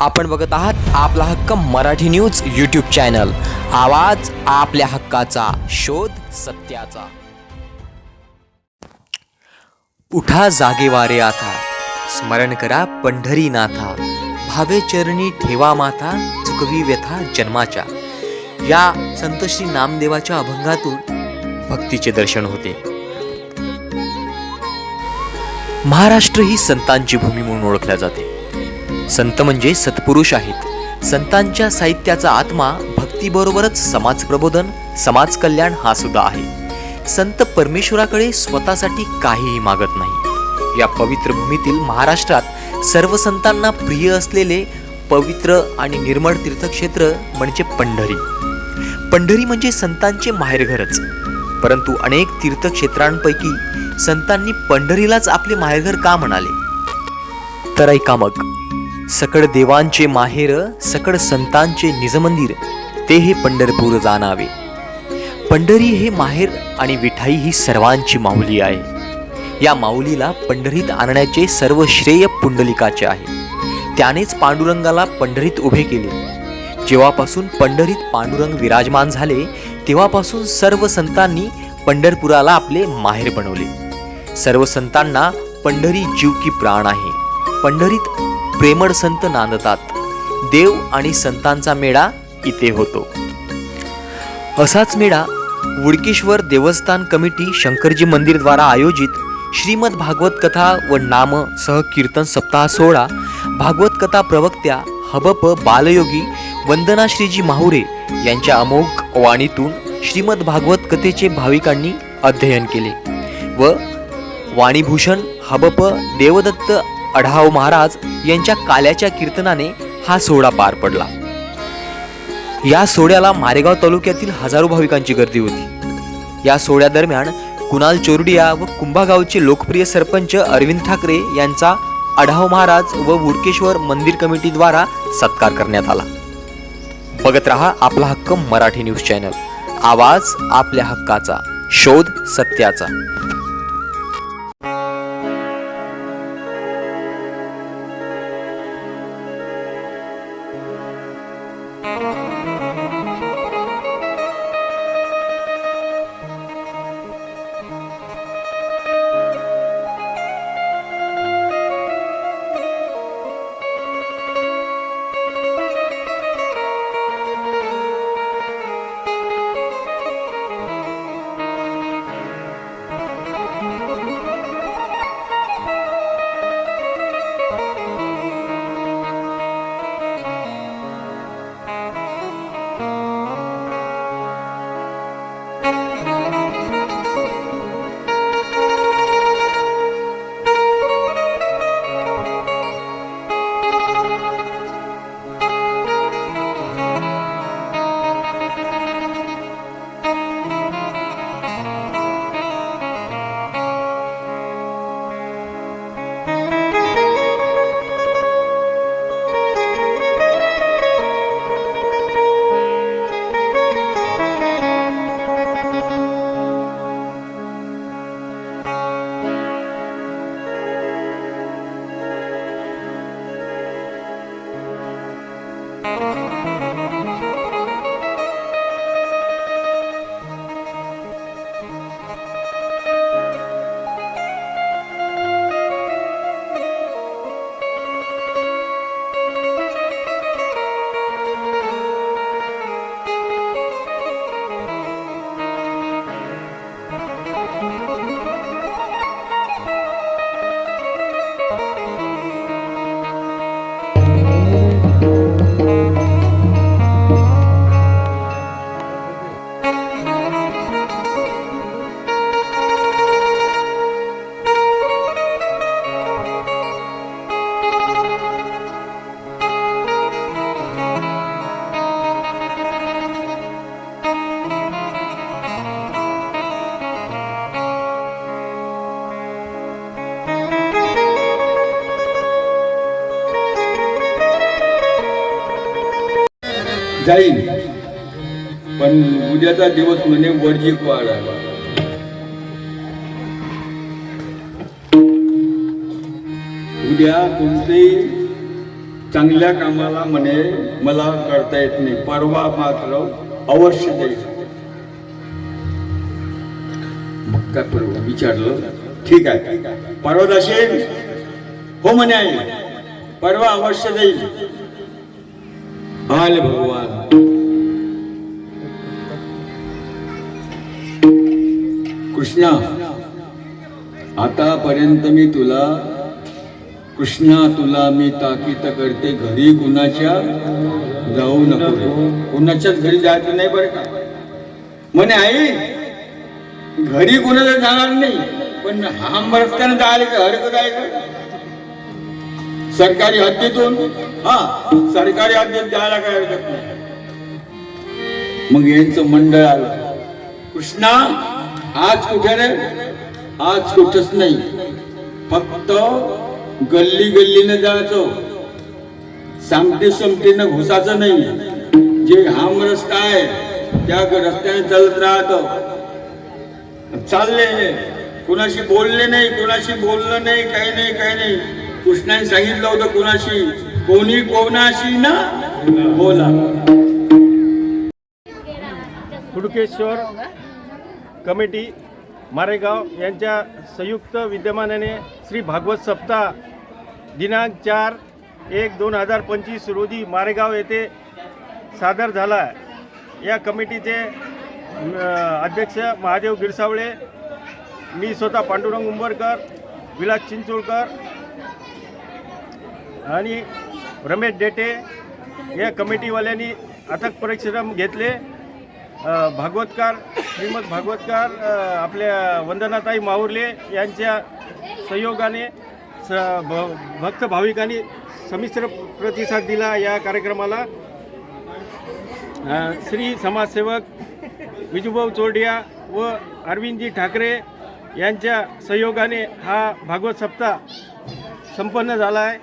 आपण बघत आहात आपला हक्क मराठी न्यूज यूट्यूब चॅनल आवाज आपल्या हक्काचा शोध सत्याचा. उठा जागे वारे आता. स्मरण करा पंढरी नाथा भावे चरणी ठेवा माथा चुकवी व्यथा जन्माच्या. या संत श्री नामदेवाच्या अभंगातून भक्तीचे दर्शन होते. महाराष्ट्र ही संतांची भूमी म्हणून ओळखल्या जाते. संत म्हणजे सत्पुरुष आहेत. संतांच्या साहित्याचा आत्मा भक्तीबरोबरच समाज प्रबोधन समाज कल्याण हा सुद्धा आहे. संत परमेश्वराकडे स्वतःसाठी काहीही मागत नाही. या पवित्र भूमीतील महाराष्ट्रात सर्व संतांना प्रिय असलेले पवित्र आणि निर्मळ तीर्थक्षेत्र म्हणजे पंढरी. पंढरी म्हणजे संतांचे माहेरघरच परंतु अनेक तीर्थक्षेत्रांपैकी संतांनी पंढरीलाच आपले माहेरघर का म्हणाले? तर ऐका मग. सकळ देवांचे माहेर सकळ संतांचे निजमंदिर ते हे पंढरपूर जाणावे. पंढरी हे माहेर आणि विठाई ही सर्वांची माऊली आहे. या माऊलीला पंढरीत आणण्याचे सर्व श्रेय पुंडलिकाचे आहे. त्यानेच पांडुरंगाला पंढरीत उभे केले. जेव्हापासून पंढरीत पांडुरंग विराजमान झाले तेव्हापासून सर्व संतांनी पंढरपुराला आपले माहेर बनवले. सर्व संतांना पंढरी जीव की प्राण आहे. पंढरीत प्रेमळ संत नांदतात. देव आणि संतांचा मेळा इथे होतो. असाच मेळा वुडकेश्वर देवस्थान कमिटी शंकरजी मंदिरद्वारा आयोजित श्रीमद भागवत कथा व नाम सह कीर्तन सप्ताह सोहळा भागवत कथा प्रवक्त्या हबप बालयोगी वंदना श्रीजी माहुरे यांच्या अमोघ वाणीतून श्रीमद भागवत कथेचे भाविकांनी अध्ययन केले व वाणीभूषण हबप देवदत्त अढाव महाराज यांच्या काल्याच्या कीर्तनाने हा सोहळा पार पडला. या सोहळ्याला मारेगाव तालुक्यातील हजारो भाविकांची गर्दी होती. या सोहळ्यादरम्यान कुणाल चोरडिया व कुंभागावचे लोकप्रिय सरपंच अरविंद ठाकरे यांचा अढाव महाराज व वुडकेश्वर मंदिर कमिटीद्वारा सत्कार करण्यात आला. बघत रहा आपला हक्क मराठी न्यूज चॅनल. आवाज आपल्या हक्काचा शोध सत्याचा. Música जाईल पण उद्याचा दिवस म्हणे वडजी पाडा उद्या कोणतेही चांगल्या कामाला म्हणे मला करता येत नाही. परवा मात्र अवश्य द्यायचं मग काय परवा? विचारलं. ठीक आहे. परवा असेल हो म्हणे आई. परवा अवश्य देईल आले भगवान कृष्णा आतापर्यंत मी तुला कृष्णा तुला मी ताकीत करते घरी कुणाच्या जाऊ नको कुणाच्याच घरी जायचं नाही बरं का? म्हणे आई घरी कुणाला जाणार नाही पण हा रस्त्याने जायला का हरकत आहे का? सरकारी हद्दीतून? हा सरकारी हद्दीत द्यायला काय हरकत नाही. मग यांचं मंडळ आलं. कृष्णा आज कुठे रे? आज कुठंच नाही. फक्त गल्ली गल्लीनं जायचं. सामटी समटीनं घुसाचं नाही. जे हाम रस्ता आहे त्या रस्त्याने चालत राहत. चालले. कुणाशी बोलले नाही कुणाशी बोललं नाही काही नाही काही नाही. कृष्णाने सांगितलं होतं कोणाशी? कोणी कोणाशी ना? बोला. कुडकेश्वर कमिटी मारेगाव यांच्या संयुक्त विद्यमानाने श्री भागवत सप्ताह दिनांक चार एक दोन हजार पंचवीस रोजी मारेगाव येथे सादर झाला आहे. या कमिटीचे अध्यक्ष महादेव गिरसावळे मी स्वतः पांडुरंग उंबरकर विलास चिंचोळकर आणि रमेश डेटे या कमिटीवाल्यांनी अथक परिश्रम घेतले. भागवतकार श्रीमद भागवतकार आपल्या वंदनाताई माहुर्ले यांच्या सहयोगाने स भ भक्त भाविकांनी संमिश्र प्रतिसाद दिला या कार्यक्रमाला. श्री समाजसेवक विजूभाऊ चोरडिया व अरविंदजी ठाकरे यांच्या सहयोगाने हा भागवत सप्ताह संपन्न झाला आहे.